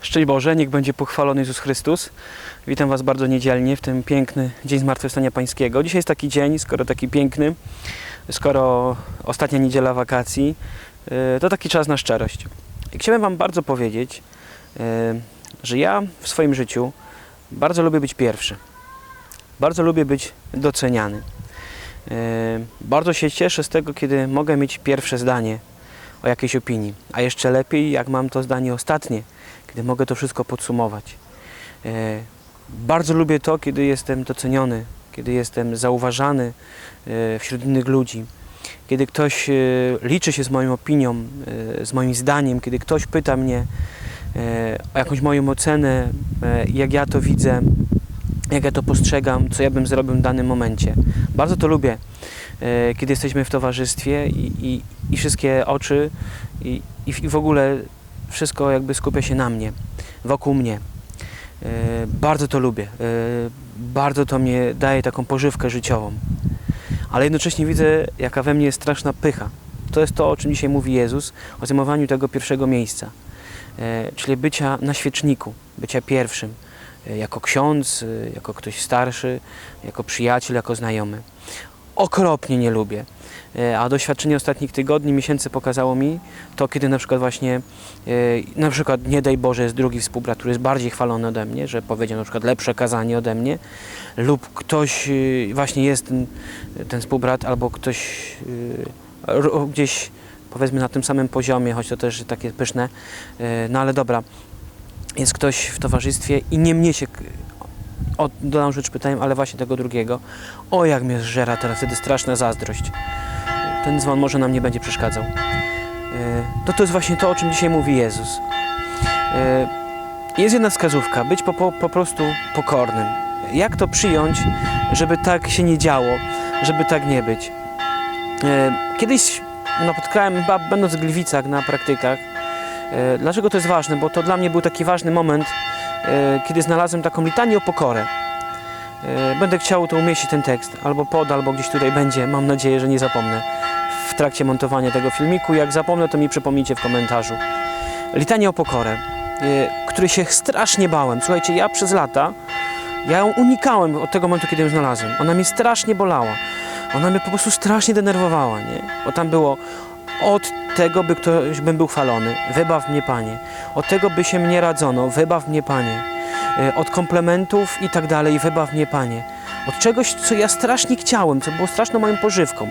Szczęść Boże, niech będzie pochwalony Jezus Chrystus. Witam Was bardzo niedzielnie w ten piękny dzień Zmartwychwstania Pańskiego. Dzisiaj jest taki dzień, skoro taki piękny, skoro ostatnia niedziela wakacji, yy, to taki czas na szczerość. I chciałem Wam bardzo powiedzieć, yy, że ja w swoim życiu bardzo lubię być pierwszy. Bardzo lubię być doceniany. Yy, Bardzo się cieszę z tego, kiedy mogę mieć pierwsze zdanie o jakiejś opinii, a jeszcze lepiej, jak mam to zdanie ostatnie, kiedy mogę to wszystko podsumować. E, Bardzo lubię to, kiedy jestem doceniony, kiedy jestem zauważany e, wśród innych ludzi, kiedy ktoś e, liczy się z moją opinią, z moim zdaniem, kiedy ktoś pyta mnie o jakąś moją ocenę, jak ja to widzę, jak ja to postrzegam, co ja bym zrobił w danym momencie. Bardzo to lubię, kiedy jesteśmy w towarzystwie i, i, i wszystkie oczy i, i, w- ogóle wszystko jakby skupia się na mnie, wokół mnie. E, Bardzo to lubię. E, Bardzo to mnie daje taką pożywkę życiową. Ale jednocześnie widzę, jaka we mnie jest straszna pycha. To jest to, o czym dzisiaj mówi Jezus, o zajmowaniu tego pierwszego miejsca. E, Czyli bycia na świeczniku, bycia pierwszym. Jako ksiądz, jako ktoś starszy, jako przyjaciel, jako znajomy. Okropnie nie lubię. E, A doświadczenie ostatnich tygodni, miesięcy pokazało mi to, kiedy na przykład właśnie, e, na przykład nie daj Boże jest drugi współbrat, który jest bardziej chwalony ode mnie, że powiedział na przykład lepsze kazanie ode mnie, lub ktoś e, właśnie jest ten, ten współbrat, albo ktoś gdzieś powiedzmy na tym samym poziomie, choć to też takie pyszne, no ale dobra, jest ktoś w towarzystwie i nie mnie się o, dodam rzecz pytałem, ale właśnie tego drugiego. O, jak mnie zżera teraz wtedy straszna zazdrość. Ten dzwon może nam nie będzie przeszkadzał. E, To to jest właśnie to, o czym dzisiaj mówi Jezus. E, Jest jedna wskazówka, być po, po, po prostu pokornym. Jak to przyjąć, żeby tak się nie działo, żeby tak nie być. E, Kiedyś napotkałem, będąc w Gliwicach na praktykach, dlaczego to jest ważne? Bo to dla mnie był taki ważny moment, kiedy znalazłem taką litanię o pokorę. E, Będę chciał to umieścić ten tekst, albo pod, albo gdzieś tutaj będzie. Mam nadzieję, że nie zapomnę w trakcie montowania tego filmiku. Jak zapomnę, to mi przypomnijcie w komentarzu. Litania o pokorę, e, której się strasznie bałem. Słuchajcie, ja przez lata, ja ją unikałem od tego momentu, kiedy ją znalazłem. Ona mnie strasznie bolała. Ona mnie po prostu strasznie denerwowała, nie? Bo tam było od tego, by ktoś bym był chwalony, wybaw mnie, Panie. Od tego, by się mnie radzono, wybaw mnie, Panie. E, Od komplementów i tak dalej, wybaw mnie, Panie. Od czegoś, co ja strasznie chciałem, co było straszną moją pożywką.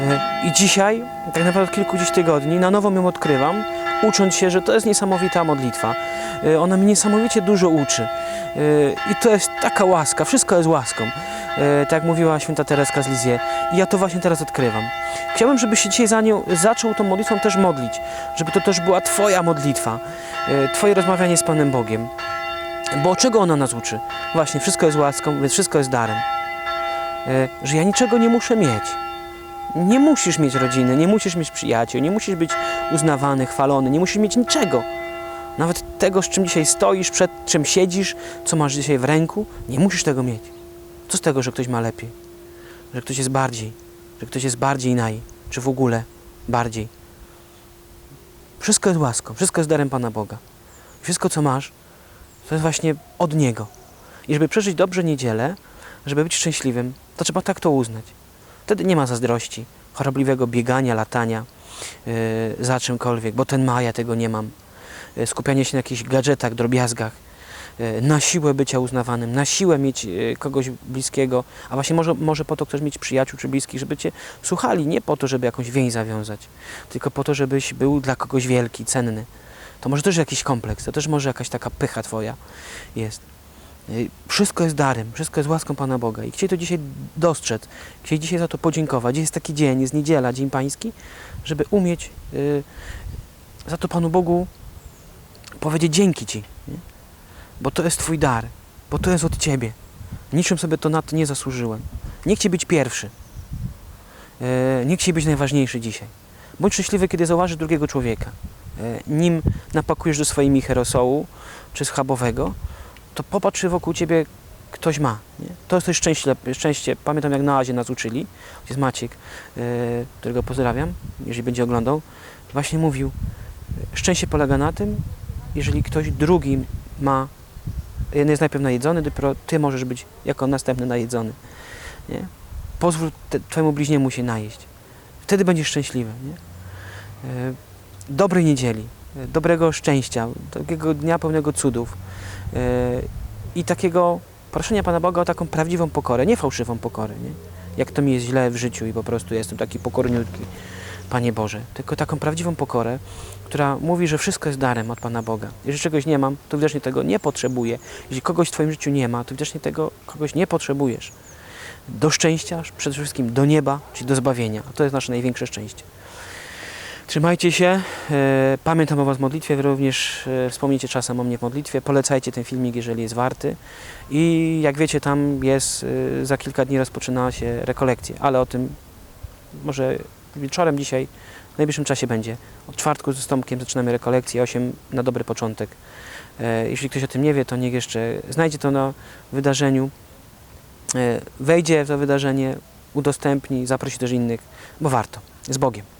E, I dzisiaj, tak naprawdę od kilku dziś tygodni, na nowo ją odkrywam, ucząc się, że to jest niesamowita modlitwa. E, Ona mnie niesamowicie dużo uczy. I to jest taka łaska, wszystko jest łaską. E, Tak jak mówiła święta Tereska z Lizie. I ja to właśnie teraz odkrywam. Chciałbym, żebyś się dzisiaj za nią zaczął tą modlitwą też modlić. Żeby to też była Twoja modlitwa. e, Twoje rozmawianie z Panem Bogiem. Bo czego ona nas uczy? Właśnie, wszystko jest łaską, więc wszystko jest darem. E, Że ja niczego nie muszę mieć. Nie musisz mieć rodziny, nie musisz mieć przyjaciół, nie musisz być uznawany, chwalony, nie musisz mieć niczego. Nawet tego, z czym dzisiaj stoisz, przed czym siedzisz, co masz dzisiaj w ręku, nie musisz tego mieć. Co z tego, że ktoś ma lepiej? Że ktoś jest bardziej, że ktoś jest bardziej naj, czy w ogóle bardziej. Wszystko jest łaską, wszystko jest darem Pana Boga. Wszystko, co masz, to jest właśnie od Niego. I żeby przeżyć dobrze niedzielę, żeby być szczęśliwym, to trzeba tak to uznać. Wtedy nie ma zazdrości, chorobliwego biegania, latania yy, za czymkolwiek, bo ten ma, ja tego nie mam. Yy, skupianie się na jakichś gadżetach, drobiazgach, na siłę bycia uznawanym, na siłę mieć yy, kogoś bliskiego, a właśnie może, może po to chcesz mieć przyjaciół czy bliskich, żeby cię słuchali, nie po to, żeby jakąś więź zawiązać, tylko po to, żebyś był dla kogoś wielki, cenny. To może też jakiś kompleks, to też może jakaś taka pycha twoja jest. Y, Wszystko jest darem, wszystko jest łaską Pana Boga. I chcieli to dzisiaj dostrzec, chcieli dzisiaj za to podziękować. Dziś jest taki dzień, jest niedziela, Dzień Pański, żeby umieć y, za to Panu Bogu powiedzieć dzięki Ci. Nie? Bo to jest Twój dar, bo to jest od Ciebie. Niczym sobie to na to nie zasłużyłem. Nie chcę być pierwszy. Y, nie chcę być najważniejszy dzisiaj. Bądź szczęśliwy, kiedy zauważysz drugiego człowieka. Y, nim napakujesz do swojej michi rosołu czy schabowego, to popatrz, czy wokół ciebie ktoś ma. Nie? To jest też szczęście, szczęście. Pamiętam, jak na Azie nas uczyli. Jest Maciek, yy, którego pozdrawiam, jeżeli będzie oglądał. Właśnie mówił, szczęście polega na tym, jeżeli ktoś drugi ma, jest najpierw najedzony, dopiero ty możesz być jako następny najedzony. Nie? Pozwól te, twojemu bliźniemu się najeść. Wtedy będziesz szczęśliwy. Nie? E, Dobrej niedzieli, e, dobrego szczęścia, takiego dnia pełnego cudów e, i takiego proszenia Pana Boga o taką prawdziwą pokorę, nie fałszywą pokorę. Nie? Jak to mi jest źle w życiu i po prostu jestem taki pokorniutki, Panie Boże, tylko taką prawdziwą pokorę, która mówi, że wszystko jest darem od Pana Boga. Jeżeli czegoś nie mam, to widocznie tego nie potrzebuję. Jeżeli kogoś w Twoim życiu nie ma, to widocznie tego kogoś nie potrzebujesz. Do szczęścia, przede wszystkim do nieba, czyli do zbawienia. To jest nasze największe szczęście. Trzymajcie się. E, Pamiętam o Was w modlitwie. Wy również e, wspomnijcie czasem o mnie w modlitwie. Polecajcie ten filmik, jeżeli jest warty. I jak wiecie, tam jest, e, za kilka dni rozpoczyna się rekolekcje, ale o tym może wieczorem dzisiaj, w najbliższym czasie będzie. Od czwartku z Tomkiem zaczynamy rekolekcję, 8 na dobry początek. E, Jeśli ktoś o tym nie wie, to niech jeszcze znajdzie to na wydarzeniu, e, wejdzie w to wydarzenie, udostępni, zaprosi też innych, bo warto. Z Bogiem.